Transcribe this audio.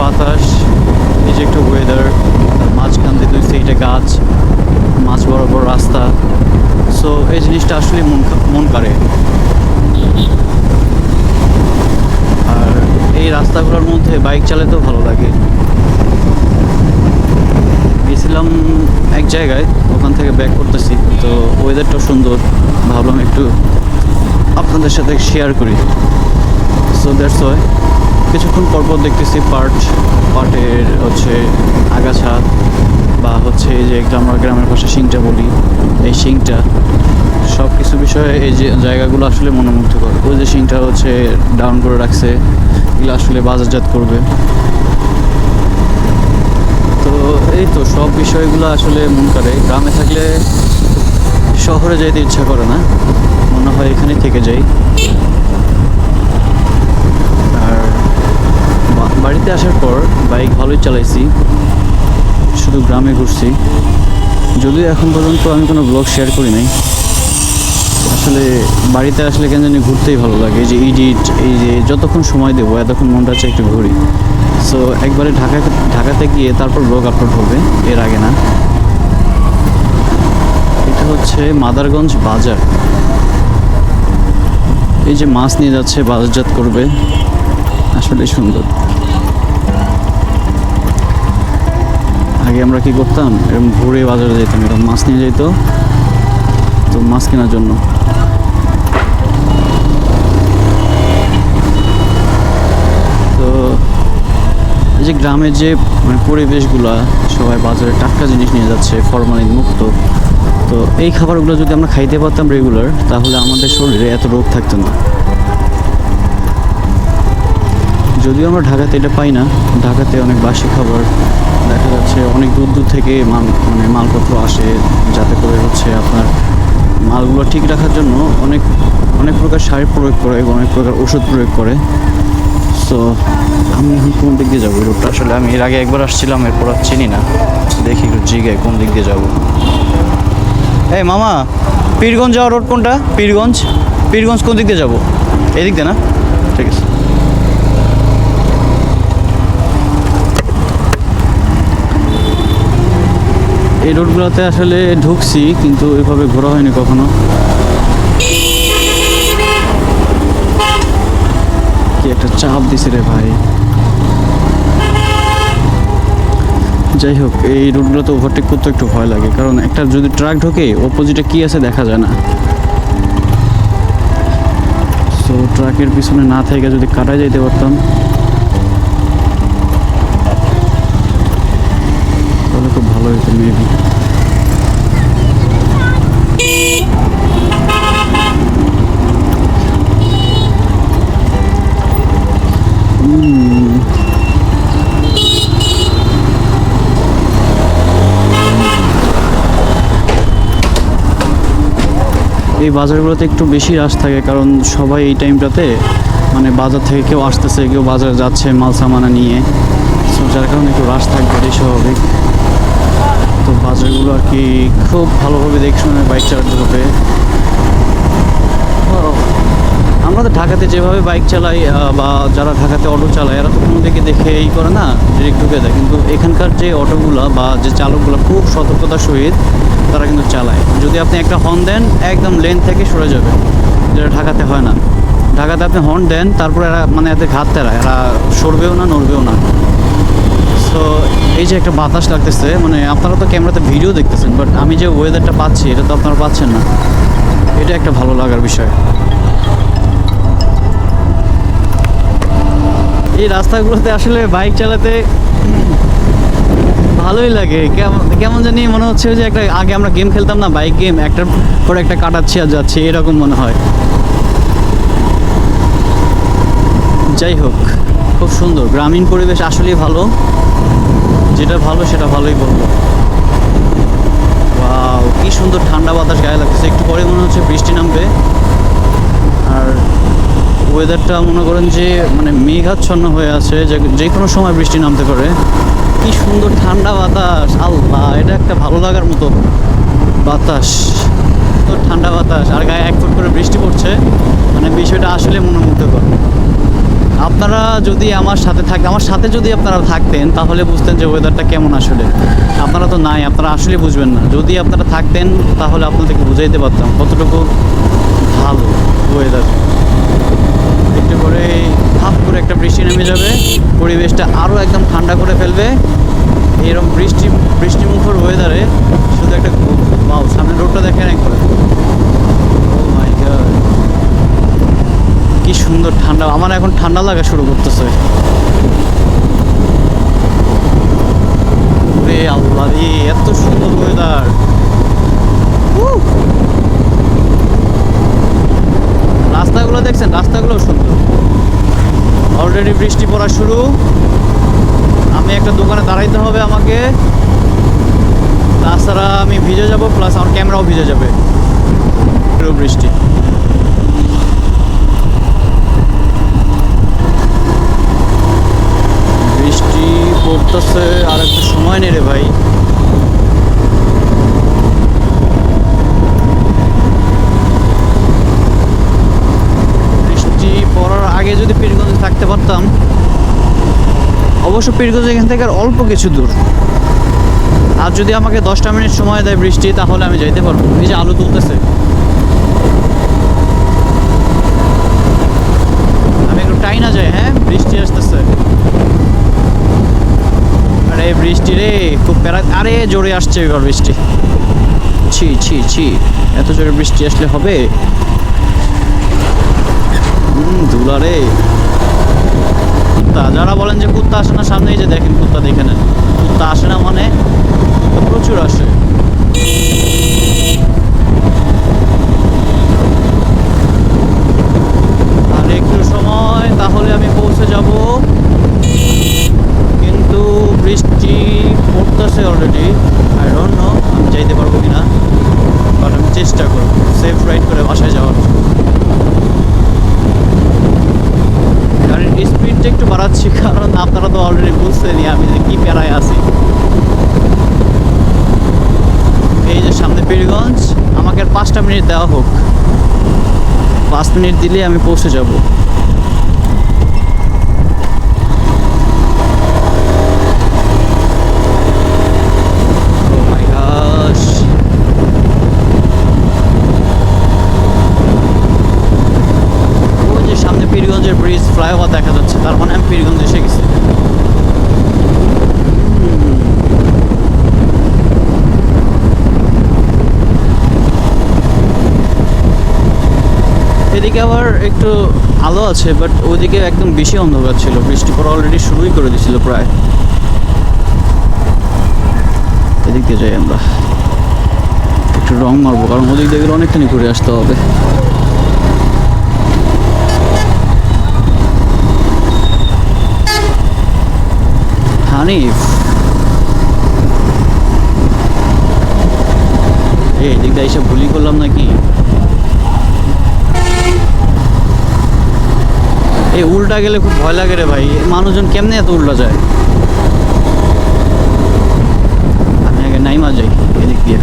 বাতাস এই যে একটা ওয়েদার মাঝখান দিয়ে দুই সাইডে গাছ, মাছ বরাবর রাস্তা। সো এই জিনিসটা আসলে মন মন কাড়ে আর এই রাস্তাগুলোর মধ্যে বাইক চালাতেও ভালো লাগে। গেছিলাম এক জায়গায়, ওখান থেকে ব্যাক করতেছি। তো ওয়েদারটা সুন্দর, ভাবলাম একটু আপনাদের সাথে শেয়ার করি। সো দ্যাটস ওয়াই কিছুক্ষণ পরপর দেখতেছি পার্ট পার্টের হচ্ছে আগাছা বা হচ্ছে এই যে আমরা গ্রামের ভাষা শিংটা বলি, এই শিংটা সব কিছু বিষয়ে এই যে জায়গাগুলো আসলে মনোমুগ্ধকর। ওই যে শিংটা হচ্ছে ডাউন করে রাখছে, এগুলো আসলে বাজারজাত করবে। তো এই তো সব বিষয়গুলো আসলে মন করে। গ্রামে থাকলে শহরে যেতে ইচ্ছা করে না। মনে হয় এখানে থেকে যাই আর বা- বাড়িতে আসার পর বাইক ভালোই চালাইছি, শুধু গ্রামে ঘুরছি। যদিও এখন পর্যন্ত আমি কোনো ব্লগ শেয়ার করি নাই। আসলে বাড়িতে আসলে কেন জানি ঘুরতেই ভালো লাগে, এই যে ইডিট এই যে যতক্ষণ সময় দেবো, এতক্ষণ মনটা হচ্ছে একটু ঘুরি। সো একবারে ঢাকা, ঢাকাতে গিয়ে তারপর ব্লগ আপলোড হবে, এর আগে না। এটা হচ্ছে মাদারগঞ্জ বাজার। এই যে মাছ নিয়ে যাচ্ছে, বাজারজাত করবে। আসলে সুন্দর। আগে আমরা কি করতাম? এরকম ঘুরে বাজারে যেতাম, এরকম মাছ নিয়ে যেত। তো মাছ কেনার জন্য। তো এই যে গ্রামের যে মানে পরিবেশগুলা, সবাই বাজারে টাটকা জিনিস নিয়ে যাচ্ছে, ফরমালিন মুক্ত। তো এই খাবারগুলো যদি আমরা খাইতে পারতাম রেগুলার তাহলে আমাদের শরীরে এত রোগ থাকতো না। যদিও আমরা ঢাকাতে এটা পাই না, ঢাকাতে অনেক বাসি খাবার। দেখা যাচ্ছে অনেক দূর দূর থেকে মাল মানে মালপত্র আসে, যাতে করে হচ্ছে আপনার মালগুলো ঠিক রাখার জন্য অনেক অনেক প্রকার সার প্রয়োগ করে এবং অনেক প্রকার ওষুধ প্রয়োগ করে। সো আমি এখন কোন দিক দিয়ে যাব? রোডটা আসলে আমি এর আগে একবার আসছিলাম, এরপর আর চিনি না। দেখি একটু জিগায় কোন দিক দিয়ে যাব। এই মামা, পীরগঞ্জ যাওয়ার রোড কোনটা? পীরগঞ্জ? পীরগঞ্জ কোন দিক দিয়ে যাব? এদিক দিয়ে না? ঠিক আছে। এই রোডগুলোতে আসলে ঢুকছি, কিন্তু ওইভাবে ঘোরা হয়নি কখনো। কি একটা চাপ দিছে রে ভাই। যাই হোক, এই রোডগুলোতে ওভারটেক করতে একটু ভয় লাগে, কারণ একটা যদি ট্রাক ঢোকে অপোজিটে কি আছে দেখা যায় না। সো ট্রাকের পিছনে না থেকে যদি কাটা যাইতে পারতাম তাহলে খুব ভালো হতো মেবি এই বাজারগুলোতে একটু বেশি রাশ থাকে, কারণ সবাই এই টাইমটাতে মানে বাজার থেকে কেউ আসতেছে, কেউ বাজারে যাচ্ছে মাল সামানা নিয়ে যার কারণে একটু রাশ থাকবে এটাই স্বাভাবিক। তো বাজারগুলো আর কি খুব ভালোভাবে দেখে শুনে বাইক চালাতে হবে। আমরা তো ঢাকাতে যেভাবে বাইক চালাই বা যারা ঢাকাতে অটো চালায়, এরা তো কোনো দিকে দেখে এই করে না ডিরেক্ট ঢুকে দেয় কিন্তু এখানকার যে অটোগুলো বা যে চালকগুলো খুব সতর্কতার সহিত তারা কিন্তু চালায়। যদি আপনি একটা হর্ন দেন, একদম লেন থেকে সরে যাবে। যেটা ঢাকাতে হয় না। ঢাকাতে আপনি হর্ন দেন, তারপরে এরা মানে এদের ঘাত তেরা এরা সরবেও না, নড়বেও না। সো এই যে একটা বাতাস লাগতেছে মানে আপনারা তো ক্যামেরাতে ভিডিও দেখতেছেন বাট আমি যে ওয়েদারটা পাচ্ছি, এটা তো আপনারা পাচ্ছেন না। এটা একটা ভালো লাগার বিষয়। এই রাস্তাগুলোতে আসলে বাইক চালাতে ভালোই লাগে। কেমন জানি মনে হচ্ছে যে একটা, আগে আমরা গেম খেলতাম না বাইক গেম একটার পর একটা কাটাচ্ছি আর যাচ্ছি, এরকম মনে হয়। যাই হোক, খুব সুন্দর। গ্রামীণ পরিবেশ আসলেই ভালো। যেটা ভালো সেটা ভালোই বলব। ওয়াও কি সুন্দর ঠান্ডা বাতাস গায়ে লাগতেছে। একটু পরে মনে হচ্ছে বৃষ্টি নামবে। আর ওয়েদারটা মনে করেন যে মানে মেঘাচ্ছন্ন হয়ে আছে, যে যে কোনো সময় বৃষ্টি নামতে পারে। কি সুন্দর ঠান্ডা বাতাস, আল্লাহ, এটা একটা ভালো লাগার মতো বাতাস। তো ঠান্ডা বাতাস, আর গায়ে এক ফুট করে বৃষ্টি পড়ছে। মানে বিষয়টা আসলে মনোমুগ্ধকর। আপনারা যদি আমার সাথে থাকতেন আমার সাথে যদি আপনারা থাকতেন, তাহলে বুঝতেন যে ওয়েদারটা কেমন আসলে। আপনারা তো নাই, আপনারা আসলে বুঝবেন না। যদি আপনারা থাকতেন, তাহলে আপনাদেরকে বুঝাইতে পারতাম কতটুকু ভালো ওয়েদার একটু করে হাফ করে একটা বৃষ্টি নেমে যাবে, পরিবেশটা আরও একদম ঠান্ডা করে ফেলবে। এরকম বৃষ্টি বৃষ্টিমুখর ওয়েদারে শুধু একটা বাউ সামনে রোডটা দেখেন একবার। কি সুন্দর ঠান্ডা, আমার এখন ঠান্ডা লাগা শুরু করতেছে। ওরে আল্লাহ রে, এত সুন্দর ওয়েদার রাস্তাগুলো দেখছেন? রাস্তাগুলো সুন্দর। অলরেডি বৃষ্টি পড়া শুরু। আমি একটা দোকানে দাঁড়াইতে হবে আমাকে। তাছাড়া আমি ভিজে যাব প্লাস আমার ক্যামেরাও ভিজে যাবে। বৃষ্টি পড়তেছে আর একটু সময় নেই রে ভাই বৃষ্টি পড়ার আগে যদি পীরগঞ্জে থাকতে পারতাম। অবশ্য পীরগঞ্জ এখান থেকে আর অল্প কিছু দূর। আর যদি আমাকে দশটা মিনিট সময় দেয় বৃষ্টি, তাহলে আমি যাইতে পারব। এই যে আলু তুলতেছে। আমি একটু টাই না যাই হ্যাঁ? বৃষ্টি আসতেছে। আরে বৃষ্টি রে, খুব প্যারা আরে, জোরে আসছে এবার বৃষ্টি। ছি ছি ছি। এত জোরে বৃষ্টি আসলে হবে? হুম, ধুলা রে। কুত্তা, যারা বলেন যে কুত্তা আসে না, সামনেই যে দেখেন কুত্তা দেখে নেন। কুত্তা আসে না মানে প্রচুর আসে। আর একটু সময়, তাহলে আমি পৌঁছে যাব। কিন্তু বৃষ্টি পড়তেছে অলরেডি আই ডোন্ট আমি যাইতে পারব কিনা বাট আমি চেষ্টা করব। সেফ রাইড করে বাসায় যাওয়ার স্পিডটা একটু বাড়াচ্ছি, কারণ আপনারা তো অলরেডি বুঝছেনই আমি যে কি প্যারায় আছি। এই যে সামনে পীরগঞ্জ আমাকে আর পাঁচটা মিনিট দেওয়া হোক। পাঁচ মিনিট দিলে আমি পৌঁছে যাব Oh my gosh. ওই যে সামনে পীরগঞ্জের ব্রিজ ফ্লাইওভার দেখা যাচ্ছে তার মানে আমি পীরগঞ্জ এসে গেছি এদিকে আবার একটু আলো আছে বাট ওইদিকে একদম বেশি অন্ধকার ছিল। বৃষ্টি পড়া অলরেডি শুরুই করে দিয়েছিল প্রায়। এদিক দিয়ে যাই আমরা। একটু রং মারবো, কারণ ওদিক দিয়ে গেলে অনেকখানি ঘুরে আসতে হবে। হানিফ। এই এদিক দিয়ে এসে ভুলই করলাম নাকি? এই উল্টা গেলে খুব ভয় লাগে রে ভাই। মানুষজন কেমনে এত উল্টা যায়? আমি আগে নাইমা যাই, এদিক দিয়ে।